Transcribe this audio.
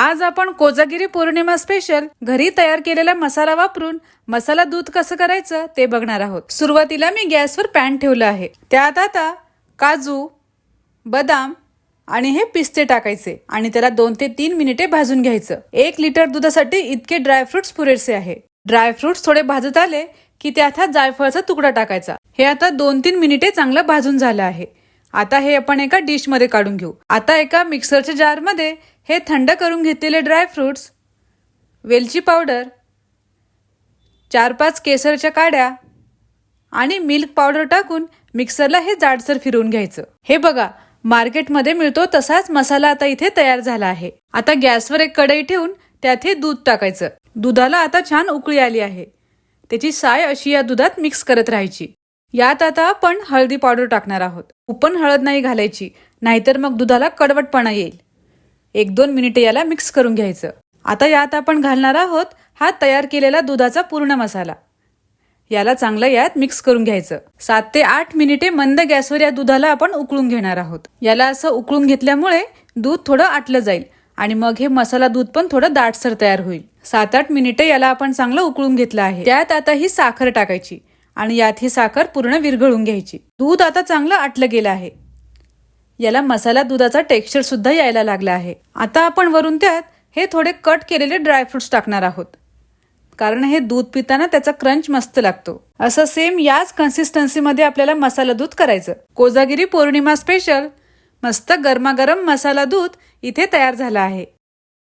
आज आपण कोजागिरी पौर्णिमा स्पेशल घरी तयार केलेला मसाला वापरून मसाला दूध कसं करायचं ते बघणार आहोत. सुरुवातीला मी गॅसवर पॅन ठेवलं आहे. त्यात आता काजू बदाम आणि हे पिस्ते टाकायचे आणि त्याला दोन ते तीन मिनिटे भाजून घ्यायचं. एक लिटर दुधासाठी इतके ड्रायफ्रुट्स पुरेसे आहे. ड्रायफ्रुट्स थोडे भाजत आले की त्यात जायफळचा जायफळाचा तुकडा टाकायचा. हे आता दोन तीन मिनिटे चांगलं भाजून झालं आहे. आता हे आपण एका डिशमध्ये काढून घेऊ. आता एका मिक्सरच्या जारमध्ये हे थंड करून घेतलेले ड्रायफ्रूट्स वेलची पावडर चार पाच केसरच्या काड्या आणि मिल्क पावडर टाकून मिक्सरला हे जाडसर फिरवून घ्यायचं. हे बघा मार्केटमध्ये मिळतो तसाच मसाला आता इथे तयार झाला आहे. आता गॅसवर एक कढई ठेवून त्यात हे दूध टाकायचं. दुधाला आता छान उकळी आली आहे. त्याची साय अशी या दुधात मिक्स करत राहायची. यात आता आपण हळदी पावडर टाकणार आहोत. उपन पण हळद नाही घालायची नाहीतर मग दुधाला कडवटपणा येईल. एक दोन मिनिटे याला मिक्स करून घ्यायचं. आता यात आपण घालणार आहोत हा तयार केलेला दुधाचा पूर्ण मसाला. याला चांगलं यात मिक्स करून घ्यायचं. सात ते आठ मिनिटे मंद गॅसवर या दुधाला आपण उकळून घेणार आहोत. याला असं उकळून घेतल्यामुळे दूध थोडं आटलं जाईल आणि मग हे मसाला दूध पण थोडं दाटसर तयार होईल. सात आठ मिनिटे याला आपण चांगलं उकळून घेतलं आहे. त्यात आता ही साखर टाकायची आणि यात ही साखर पूर्ण विरघळून घ्यायची. दूध आता चांगलं आटलं गेलं आहे. याला मसाला दुधाचा टेक्स्चर सुद्धा यायला लागला आहे. आता आपण वरून त्यात हे थोडे कट केलेले ड्रायफ्रुट्स टाकणार आहोत. कारण हे दूध पिताना त्याचा क्रंच मस्त लागतो. असं सेम याच कन्सिस्टन्सीमध्ये आपल्याला मसाला दूध करायचं. कोजागिरी पौर्णिमा स्पेशल मस्त गरमागरम मसाला दूध इथे तयार झाला आहे.